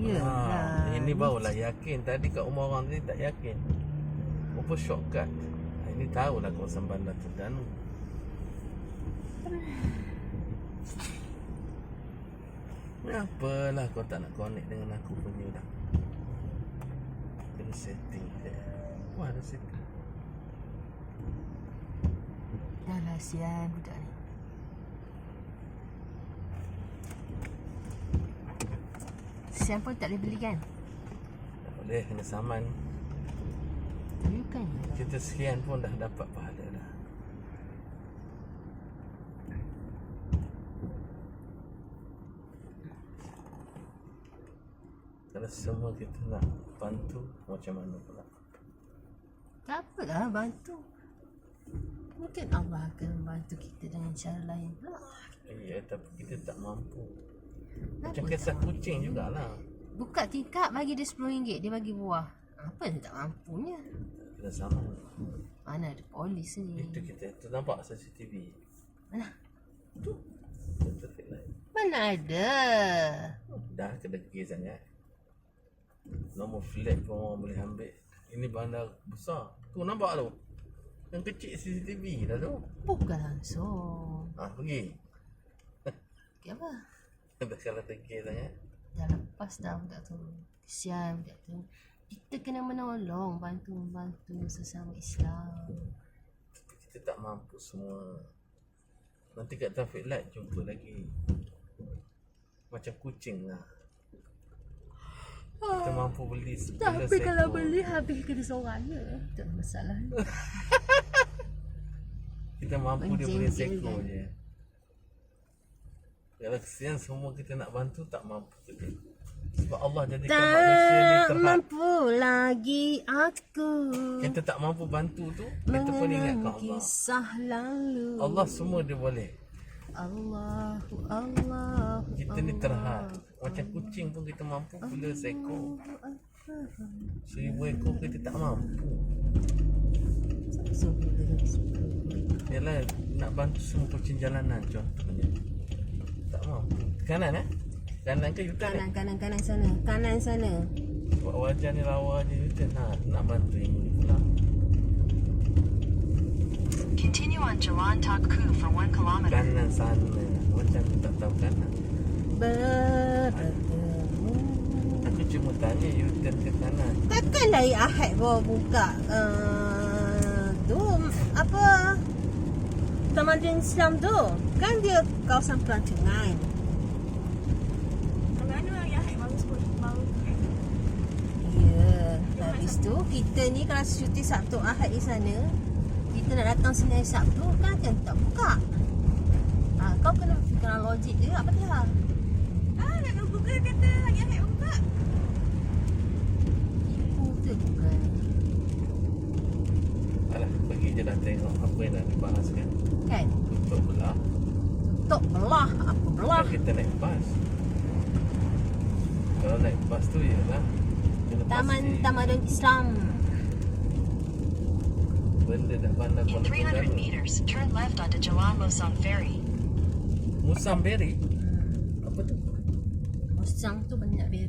Ya. Ha, ini barulah yakin. Tadi kat rumah orang tadi tak yakin. Apa shortcut? Ha, Ini tahulah kawasan bandar Terengganu. Apalah kau tak nak connect dengan aku punya dah. Kena setting je. Wah, ada setting. Dah lah sian budak ni. Sian pun tak boleh beli kan? Tak boleh, kena saman. Tapi bukan. Kita sekian pun dah dapat pahala dah. Kalau semua kita nak bantu macam mana pula? Tak apalah bantu. Mungkin Allah akan membantu kita dengan cara lain pula. Ya, tapi kita tak mampu. Macam kisah kucing jugalah. Buka tingkap bagi dia RM10 dia bagi buah. Apa yang tak mampunya? Kena sama. Mana ada polis ni? Itu kita tu nampak CCTV. Mana? Tu. Traffic light. Mana ada? Dah kedekir sangat. Nombor flat pun orang boleh ambil. Ini bandar besar. Tu nampak tu. Yang kecil CCTV dah tu. Bukan langsung. Ha, pergi. Okay, apa? Dah kalau tegir sangat. Dah lepas dah budak tu. Kesian budak tu. Kita kena menolong, bantu-bantu sesama Islam. Kita tak mampu semua. Nanti kat traffic light jumpa lagi. Macam kucing lah. Kita mampu beli Tapi sebelas kalau beli habis kena seorang je. Itu masalah. Kita mampu dia beli seekor je. Kalau kesian semua kita nak bantu tak mampu kita. Sebab Allah jadikan manusia ni Tak terhad. mampu lagi aku Kita tak mampu bantu tu, kita pun ingat kat mengenang Allah. kisah lalu. Allah semua dia boleh. Allahu Allah. Kita ni terhad. Macam kucing pun kita mampu bela seekor. Seribu ekor kita tak mampu. Yalah nak bantu semua kucing jalanan contohnya. Tak mampu. Kanan eh? Kanan ke yutan eh? Kanan kanan kanan sana. Kanan sana. Buat wajah ni lawa je yutan. Ha, nak bantu ni pula. Continue on Jalan Tak Ku for one kilometer. Kanan sana. Macam aku tak tahu kanan. Bertemu. Aku cuma tanya yutan ke kanan. Takkan dari Ahad bawa buka uh, tu apa Taman Islam tu kan dia kawasan pelancongan. Ya, habis tu kita ni kalau cuti Sabtu Ahad di sana, kita nak datang sini hari Sabtu kan kan tak buka. Ha, kau kena fikirkan logik je apa dia? Ah, nak Google kata hari Ahad buka. Ibu tu bukan. Je dah tengok apa yang nak dibahaskan. Kan? Tutup belah. Tutup belah, apa belah? Kan kita naik bas. Kalau naik bas tu ialah Taman pasti Tamadun Islam. benda dah bandar In Kuala 300 Terengganu. meters, turn left onto Jalan Mosong Ferry. Musang Berry. Apa tu? Musang tu banyak beri.